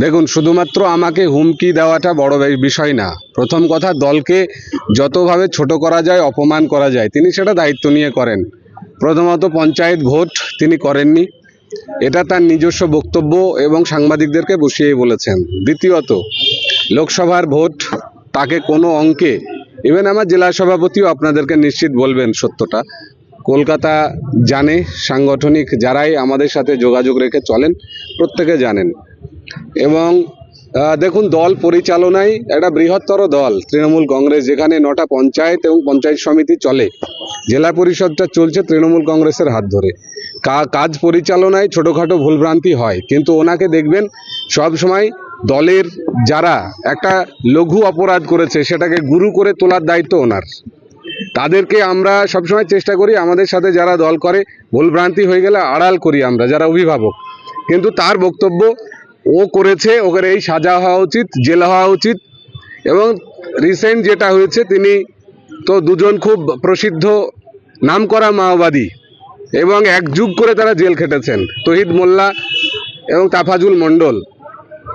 দেখুন, শুধুমাত্র আমাকে হুমকি দেওয়াটা বড় বিষয় না। প্রথম কথা, দলকে যতভাবে ছোট করা যায়, অপমান করা যায়, তিনি সেটা দায়িত্ব নিয়ে করেন। প্রথমত, পঞ্চায়েত ভোট তিনি করেননি। এটা তার নিজস্ব বক্তব্য এবং সাংবাদিকদেরকে বসিয়ে বলেছেন। দ্বিতীয়ত, লোকসভার ভোট তাকে কোনো অঙ্কে ইভেন আমার জেলা সভাপতিও আপনাদেরকে নিশ্চিত বলবেন সত্যটা, কলকাতা জানে, সাংগঠনিক যারাই আমাদের সাথে যোগাযোগ রেখে চলেন, প্রত্যেকে জানেন। এবং দেখুন, দল পরিচালনায় একটা বৃহত্তর দল, তৃণমূল কংগ্রেস, যেখানে নটা পঞ্চায়েত এবং পঞ্চায়েত সমিতি চলে। জেলা পরিষদটা চলছে তৃণমূল কংগ্রেসের হাত ধরে। কাজ পরিচালনায় ছোটোখাটো ভুলভ্রান্তি হয়, কিন্তু ওনাকে দেখবেন, সব সময় দলের যারা একটা লঘু অপরাধ করেছে, সেটাকে গুরু করে তোলার দায়িত্ব ওনার। তাদেরকে আমরা সবসময় চেষ্টা করি, আমাদের সাথে যারা দল করে, ভুলভ্রান্তি হয়ে গেলে আড়াল করি আমরা, যারা অভিভাবক। কিন্তু তার বক্তব্য ও করেছে, ওকে এই সাজা হওয়া উচিত, জেল হওয়া উচিত। এবং রিসেন্ট যেটা হয়েছে, তিনি তো দুজন খুব প্রসিদ্ধ নামকরা মাওবাদী এবং এক যুগ করে তারা জেল খেটেছেন, তহিদ মোল্লা এবং তাফাজুল মণ্ডল।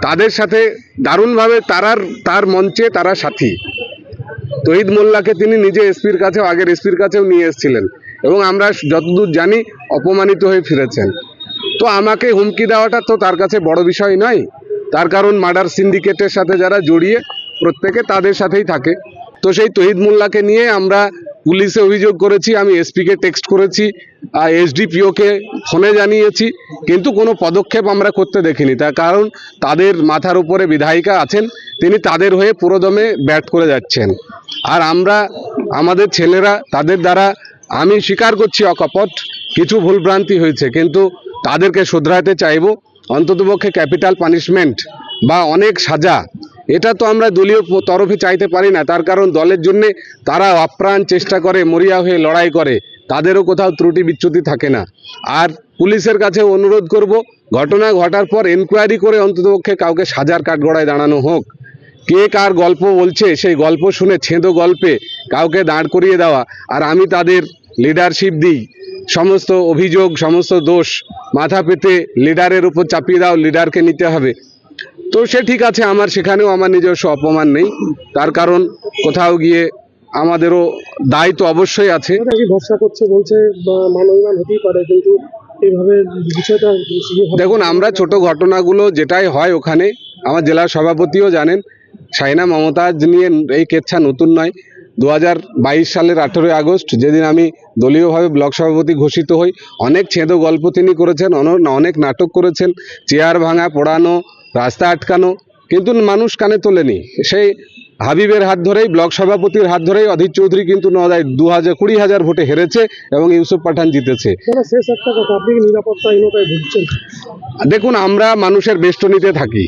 তাদের সাথে দারুণভাবে তারার, তার মঞ্চে তারা সাথী। তহিদ মোল্লাকে তিনি নিজে এসপির কাছেও, আগের এসপির কাছেও নিয়ে এসেছিলেন এবং আমরা যতদূর জানি, অপমানিত হয়ে ফিরেছেন। তো আমাকে হুমকি দেওয়াটা তো তার কাছে বড় বিষয় নয়। তার কারণ মার্ডার সিন্ডিকেটের সাথে যারা জড়িয়ে প্রত্যেকে তাদের সাথেই থাকে। তো সেই তহিদ মোল্লাকে নিয়ে আমরা পুলিশে অভিযোগ করেছি, আমি এসপিকে টেক্সট করেছি, আর এসডিপিওকে ফোনে জানিয়েছি, কিন্তু কোনো পদক্ষেপ আমরা করতে দেখিনি। তার কারণ তাদের মাথার উপরে বিধায়িকা আছেন, তিনি তাদের হয়ে পুরোদমে ব্যাট করে যাচ্ছেন। আর আমরা, আমাদের ছেলেরা, তাদের দ্বারা আমি স্বীকার করছি অকপট, কিছু ভুলভ্রান্তি হয়েছে, কিন্তু তাদেরকে শুধরাতে চাইব। অন্ততপক্ষে ক্যাপিটাল পানিশমেন্ট বা অনেক সাজা। এটা তো আমরা দলীয় তরফে চাইতে পারি না। তার কারণ দলের জন্যে তারা আপ্রাণ চেষ্টা করে, মরিয়া হয়ে লড়াই করে। তাদেরও কোথাও ত্রুটি বিচ্যুতি থাকে না। আর পুলিশের কাছে অনুরোধ করব, ঘটনা ঘটার পর এনকোয়ারি করে অন্ততপক্ষে কাউকে সাজার কাঠগড়ায় দাঁড়ানো হোক। কে কার গল্প বলছে, সেই গল্প শুনে ছেঁদো গল্পে কাউকে দাঁড় করিয়ে দেওয়া। আর আমি তাদের লিডারশিপ দিই। সমস্ত অভিযোগ সমস্ত দোষ মাথা পেতে লিডারের উপর চাপিয়ে দাও লিডারকে নিতে হবে। তো সে ঠিক আছে আমার সেখানেও আমার নিজস্ব অপমান নেই। তার কারণ কোথাও গিয়ে আমাদেরও দায় তো অবশ্যই আছে। ভরসা করছে বলছে মানবিমান হতেই পারে কিন্তু এইভাবে বিষয়টা দেখুন আমরা ছোট ঘটনাগুলো যেটাই হয় ওখানে আমার জেলা সভাপতিও জানেন সাইনা মমতাজ নিয়ে এই কেচ্ছা নতুন নয়। দু হাজার বাইশ সালের আঠেরোই আগস্ট যেদিন আমি দলীয়ভাবে ব্লক সভাপতি ঘোষিত হই অনেক ছেঁদো গল্প তিনি করেছেন অন- অনেক নাটক করেছেন চেয়ার ভাঙা পড়ানো রাস্তা আটকানো কিন্তু মানুষ কানে তোলেনি। সেই হাবিবের হাত ধরেই ব্লক সভাপতির হাত ধরেই অধীর চৌধুরী কিন্তু নদায় দু হাজার কুড়ি হাজার ভোটে হেরেছে এবং ইউসুফ পাঠান জিতেছে। দেখুন আমরা মানুষের বেষ্টনীতে থাকি।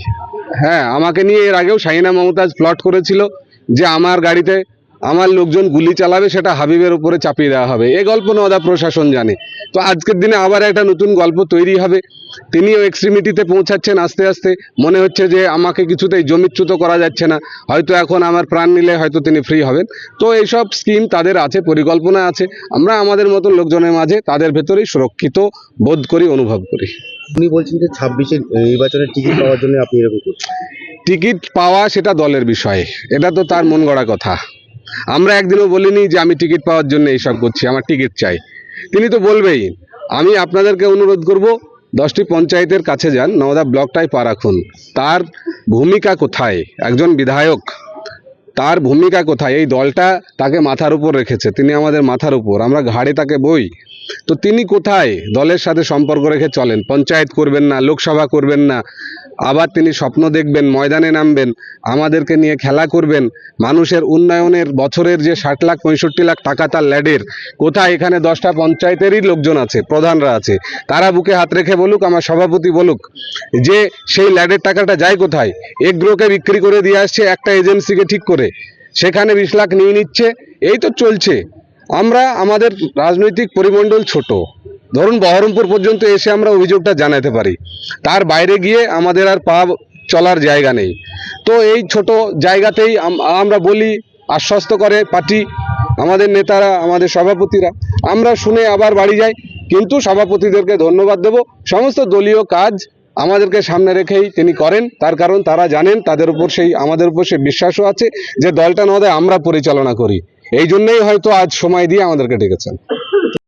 হ্যাঁ আমাকে নিয়ে এর আগেও শাহিনা মমতাজ প্লট করেছিল যে আমার গাড়িতে আমার লোকজন গুলি চালাবে সেটা হাবিবের উপরে চাপিয়ে দেওয়া হবে। এই গল্প নদা প্রশাসন জানে। তো আজকের দিনে আবার একটা নতুন গল্প তৈরি হবে। তিনিও এক্সট্রিমিটিতে পৌঁছাচ্ছেন আস্তে আস্তে। মনে হচ্ছে যে আমাকে কিছুতেই জমিচ্যুত করা যাচ্ছে না। হয়তো এখন আমার প্রাণ নিলে হয়তো তিনি ফ্রি হবেন। তো এইসব স্কিম তাদের আছে পরিকল্পনা আছে। আমরা আমাদের মতন লোকজনের মাঝে তাদের ভেতরেই সুরক্ষিত বোধ করি অনুভব করি। উনি বলছেন যে ছাব্বিশের নির্বাচনের টিকিট পাওয়ার জন্য আপনি এরকম করছেন। টিকিট পাওয়া সেটা দলের বিষয়। এটা তো তার মন গড়া কথা। আমরা একদিনও বলিনি যে আমি টিকিট পাওয়ার জন্য এইসব করছি, আমার টিকিট চাই। তিনি তো বলবেই, আমি আপনাদেরকে অনুরোধ করব, দশটি পঞ্চায়েতের কাছে যান, নওদা ব্লকটাই পা রাখুন। তার ভূমিকা কোথায়? একজন বিধায়ক, তার ভূমিকা কোথায়? এই দলটা তাকে মাথার উপর রেখেছে, তিনি আমাদের মাথার উপর, আমরা ঘাড়ে তাকে বই। তো তিনি কোথায়? দলের সাথে সম্পর্ক রেখে চলেন, পঞ্চায়েত করবেন না, লোকসভা করবেন না আবার তিনি স্বপ্ন দেখবেন, ময়দানে নামবেন, আমাদেরকে নিয়ে খেলা করবেন। মানুষের উন্নয়নের বছরের যে ষাট লাখ, পঁয়ষট্টি লাখ টাকা তার ল্যাডের, কোথায়? এখানে দশটা পঞ্চায়েতেরই লোকজন আছে, প্রধানরা আছে। তারা বুকে হাত রেখে বলুক, আমার সভাপতি বলুক, যে সেই ল্যাডের টাকাটা যায় কোথায়? এগ্রোকে বিক্রি করে দিয়ে আসছে একটা এজেন্সিকে ঠিক করে। সেখানে বিশ লাখ নিয়ে নিচ্ছে, এই তো চলছে। আমরা, আমাদের রাজনৈতিক পরিমণ্ডল ছোট। ধরুন বহরমপুর পর্যন্ত এসে আমরা অভিযোগটা জানাতে পারি। তার বাইরে গিয়ে আমাদের আর পা চলার জায়গা নেই। তো এই ছোট জায়গাতেই আমরা বলি, আশ্বস্ত করে পার্টি, আমাদের নেতারা, আমাদের সভাপতিরা। আমরা শুনে আবার বাড়ি যাই, কিন্তু সভাপতিদেরকে ধন্যবাদ দেব। সমস্ত দলীয় কাজ আমাদেরকে সামনে রেখেই তিনি করেন। তার কারণ তারা জানেন, তাদের উপর সেই, আমাদের উপর সেই বিশ্বাসও আছে যে দলটা না আমরা পরিচালনা করি। এই জন্যই হয়তো আজ সময় দিয়ে আমাদেরকে ডেকেছেন।